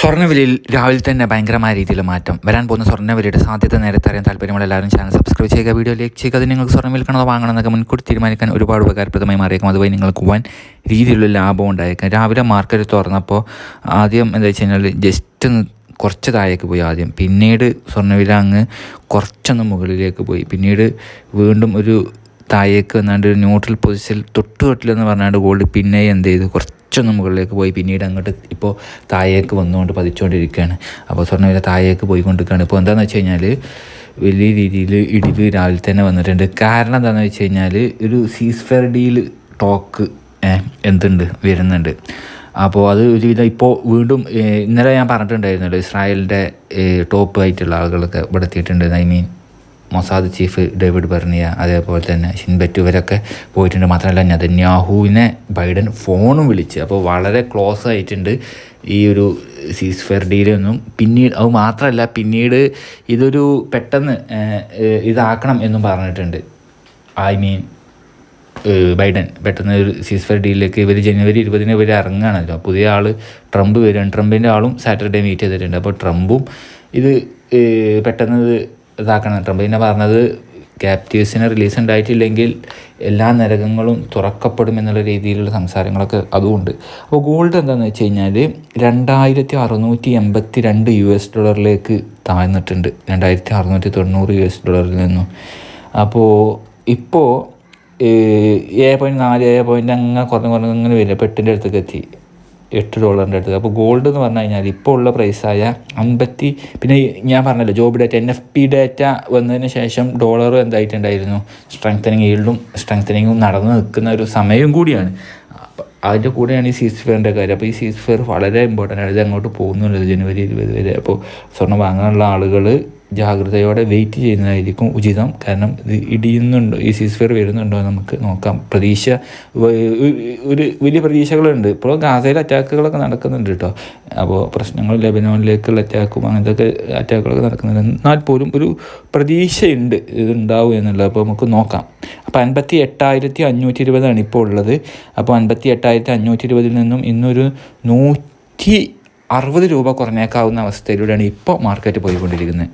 സ്വർണവിലയിൽ രാവിലെ തന്നെ ഭയങ്കരമായ രീതിയിൽ മാറ്റം. വരാൻ പോകുന്ന സ്വർണവിലയുടെ സാധ്യത നേരത്തെ അറിയാൻ താല്പര്യമുള്ള എല്ലാവരും ചാനൽ സബ്സ്ക്രൈബ് ചെയ്യുക വീഡിയോ ലൈക്ക് ചെയ്യുക. അത് നിങ്ങൾക്ക് സ്വർണം വിൽക്കണോ വാങ്ങണം എന്നൊക്കെ മുൻകൂട്ടി തീരുമാനിക്കാൻ ഒരുപാട് ഉപകാരപ്രദമായി മാറിയേക്കും. അതുവഴി നിങ്ങൾക്ക് വൻ രീതിയിലുള്ള ലാഭം ഉണ്ടായേക്കാം. രാവിലെ മാർക്കറ്റ് തുറന്നപ്പോൾ ആദ്യം എന്താ വെച്ച് കഴിഞ്ഞാൽ ജസ്റ്റ് കുറച്ച് താഴേക്ക് പോയി ആദ്യം. പിന്നീട് സ്വർണവില അങ്ങ് കുറച്ചൊന്ന് മുകളിലേക്ക് പോയി. പിന്നീട് വീണ്ടും ഒരു താഴേക്ക് വന്നാണ്ട് ഒരു ന്യൂട്രൽ പൊസിഷൻ തൊട്ട് തൊട്ടിലെന്ന് പറഞ്ഞാണ്ട് ഗോൾഡ് പിന്നെ എന്ത് ചെയ്തു? കുറച്ചൊന്ന് മുകളിലേക്ക് പോയി. പിന്നീട് അങ്ങോട്ട് ഇപ്പോൾ താഴേക്ക് വന്നുകൊണ്ട് പതിച്ചുകൊണ്ടിരിക്കുകയാണ് അപ്പോൾ സ്വർണവില താഴേക്ക് പോയിക്കൊണ്ടിരിക്കുകയാണ്. ഇപ്പോൾ എന്താണെന്ന് വെച്ച് കഴിഞ്ഞാൽ വലിയ രീതിയിൽ ഇടിവ് രാവിലെ തന്നെ വന്നിട്ടുണ്ട്. കാരണം എന്താണെന്ന് വെച്ച് കഴിഞ്ഞാൽ ഒരു സീസ് ഫെയർ ഡീൽ ടോക്ക് എന്തുണ്ട് വരുന്നുണ്ട്. അപ്പോൾ അത് ഒരുവിധം ഇപ്പോൾ വീണ്ടും ഇന്നലെ ഞാൻ പറഞ്ഞിട്ടുണ്ടായിരുന്നല്ലോ ഇസ്രായേലിന്റെ ടോപ്പ് ആയിട്ടുള്ള ആളുകളൊക്കെ ഇവിടെ എത്തിയിട്ടുണ്ട്. I mean Mossad chief David Barnea അതേപോലെ തന്നെ ഷിൻബെറ്റ് ഇവരൊക്കെ പോയിട്ടുണ്ട്. മാത്രമല്ല നെതന്യാഹുവിനെ ബൈഡൻ ഫോണും വിളിച്ച് അപ്പോൾ വളരെ ക്ലോസ് ആയിട്ടുണ്ട് ഈ ഒരു സീസ് ഫെയർ ഡീലൊന്നും പിന്നീട് അത് മാത്രമല്ല പിന്നീട് ഇതൊരു പെട്ടെന്ന് ഇതാക്കണം എന്നും പറഞ്ഞിട്ടുണ്ട്. ഐ മീൻ ബൈഡൻ പെട്ടെന്ന് ഒരു സീസ്ഫയർ ഡീലിലേക്ക് ഇവർ ജനുവരി ഇരുപതിന് ഇവർ ഇറങ്ങുകയാണല്ലോ. പുതിയ ആൾ ട്രംപ് വരികയാണ് ട്രംപിന്റെ ആളും സാറ്റർഡേ മീറ്റ് ചെയ്തിട്ടുണ്ട്. അപ്പോൾ ട്രംപും ഇത് പെട്ടെന്ന് ഇതാക്കണം ട്രംപ് പിന്നെ പറഞ്ഞത് ക്യാപ്റ്റീവ്സിന് റിലീസ് ഉണ്ടായിട്ടില്ലെങ്കിൽ എല്ലാ നരകങ്ങളും തുറക്കപ്പെടും എന്നുള്ള രീതിയിലുള്ള സംസാരങ്ങളൊക്കെ അതുമുണ്ട്. അപ്പോൾ ഗോൾഡ് എന്താണെന്ന് വെച്ച് കഴിഞ്ഞാൽ രണ്ടായിരത്തി അറുന്നൂറ്റി എൺപത്തി രണ്ട് യു എസ് ഡോളറിലേക്ക് താഴ്ന്നിട്ടുണ്ട്. രണ്ടായിരത്തി അറുന്നൂറ്റി തൊണ്ണൂറ് യു എസ് ഡോളറിൽ നിന്നും. അപ്പോൾ ഇപ്പോൾ ഏഴ് പോയിന്റ് നാല് ഏഴ് പോയിന്റ് അങ്ങനെ കുറഞ്ഞ് കുറഞ്ഞ് അങ്ങനെ വരില്ല പെട്ടിന്റെ അടുത്തേക്ക് എത്തി. എട്ട് ഡോളറിന്റെ അടുത്ത്. അപ്പോൾ ഗോൾഡ് എന്ന് പറഞ്ഞു കഴിഞ്ഞാൽ ഇപ്പോൾ ഉള്ള പ്രൈസായ അൻപത്തി പിന്നെ ഞാൻ പറഞ്ഞല്ലോ job data N F P data വന്നതിന് ശേഷം ഡോളർ എന്തായിട്ടുണ്ടായിരുന്നു? സ്ട്രെങ്തനിങ് ഈൽഡും സ്ട്രെങ്തനിങ്ങും നടന്നു നിൽക്കുന്ന ഒരു സമയവും കൂടിയാണ്. അതിന്റെ കൂടെയാണ് ഈ സീസ് ഫെയറിന്റെ കാര്യം. അപ്പോൾ ഈ സീസ് ഫെയർ വളരെ ഇമ്പോർട്ടന്റ് ആണ്. ഇത് അങ്ങോട്ട് പോകുന്നുള്ളത് ജനുവരി ഇരുപത് വരെ. അപ്പോൾ സ്വർണം വാങ്ങാനുള്ള ആളുകൾ ജാഗ്രതയോടെ വെയിറ്റ് ചെയ്യുന്നതായിരിക്കും ഉചിതം. കാരണം ഇത് ഇടിയുന്നുണ്ടോ ഈ സീസ്ഫെയർ വരുന്നുണ്ടോ നമുക്ക് നോക്കാം. പ്രതീക്ഷ ഒരു വലിയ പ്രതീക്ഷകളുണ്ട്. ഇപ്പോൾ ഗാസയിൽ അറ്റാക്കുകളൊക്കെ നടക്കുന്നുണ്ട് കേട്ടോ അപ്പോൾ പ്രശ്നങ്ങൾ ലെബനോണിലേക്കുള്ള അറ്റാക്കും അങ്ങനത്തെ അറ്റാക്കുകളൊക്കെ നടക്കുന്നുണ്ട്. എന്നാൽ പോലും ഒരു പ്രതീക്ഷയുണ്ട് ഇതുണ്ടാവും എന്നുള്ളത്. അപ്പോൾ നമുക്ക് നോക്കാം. അപ്പോൾ അൻപത്തി എട്ടായിരത്തി അഞ്ഞൂറ്റി ഇരുപതാണ് ഇപ്പോൾ ഉള്ളത്. അപ്പോൾ അൻപത്തി എട്ടായിരത്തി അഞ്ഞൂറ്റി ഇരുപതിൽ നിന്നും ഇന്നൊരു നൂറ്റി അറുപത് രൂപ കുറഞ്ഞേക്കാവുന്ന അവസ്ഥയിലൂടെയാണ് ഇപ്പോൾ മാർക്കറ്റ് പോയിക്കൊണ്ടിരിക്കുന്നത്.